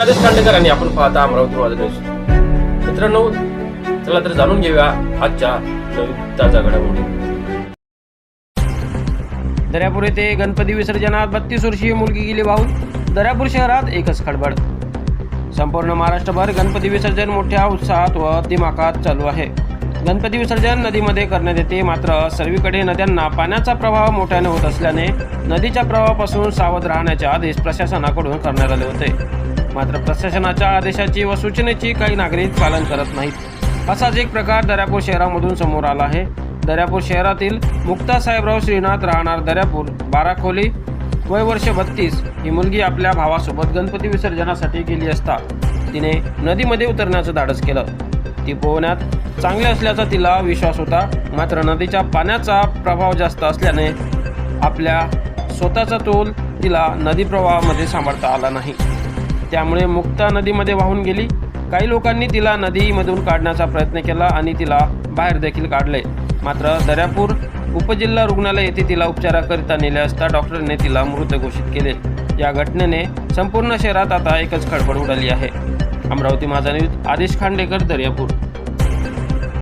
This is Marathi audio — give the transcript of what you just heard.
आदेश खांडेकर आणि आपण पाहता अमरावती माझा न्यूज मित्रांनो चला तर जाणून घेऊया आजच्या नवीन ताजा घडामोडी दर्यापूर येथे गणपती विसर्जनात बत्तीस वर्षीय मुलगी गेली वाहून. दर्यापूर शहरात एकच खडबड. संपूर्ण महाराष्ट्रभर गणपती विसर्जन मोठ्या उत्साहात व दिमाखात चालू आहे. गणपती विसर्जन नदीमध्ये करण्यात येते मात्र सर्वीकडे नद्यांना पाण्याचा प्रवाह मोठ्याने होत असल्याने नदीच्या प्रवाहापासून सावध राहण्याचे आदेश प्रशासनाकडून करण्यात आले होते. मात्र प्रशासनाच्या आदेशाची व सूचनेची काही नागरिक पालन करत नाहीत. असाच एक प्रकार दर्यापूर शहरामधून समोर आला आहे. दर्यापूर शहरातील मुक्ता साहेबराव श्रीनाथ राहणार दर्यापूर बाराखोली वय वर्ष बत्तीस. ही मुलगी आपल्या भावासोबत गणपती विसर्जनासाठी गेली असता तिने नदीमध्ये उतरण्याचं धाडस केलं. ती पोहण्यात चांगली असल्याचा तिला विश्वास होता. मात्र नदीच्या पाण्याचा प्रभाव जास्त असल्याने आपल्या स्वतःचा तोल तिला नदी प्रवाहामध्ये सांभाळता आला नाही. त्यामुळे मुक्ता नदीमध्ये वाहून गेली. काही लोकांनी तिला नदीमधून काढण्याचा प्रयत्न केला आणि तिला बाहेर देखील काढले. मात्र दर्यापूर उपजिल्हा रुग्णालय येथे तिला उपचाराकरिता नेले असता डॉक्टरने तिला मृत घोषित केले. या घटनेने संपूर्ण शहरात आता एकच खडबड उडाली आहे. अमरावती माझा न्यूज आदेश खांडेकर दर्यापूर.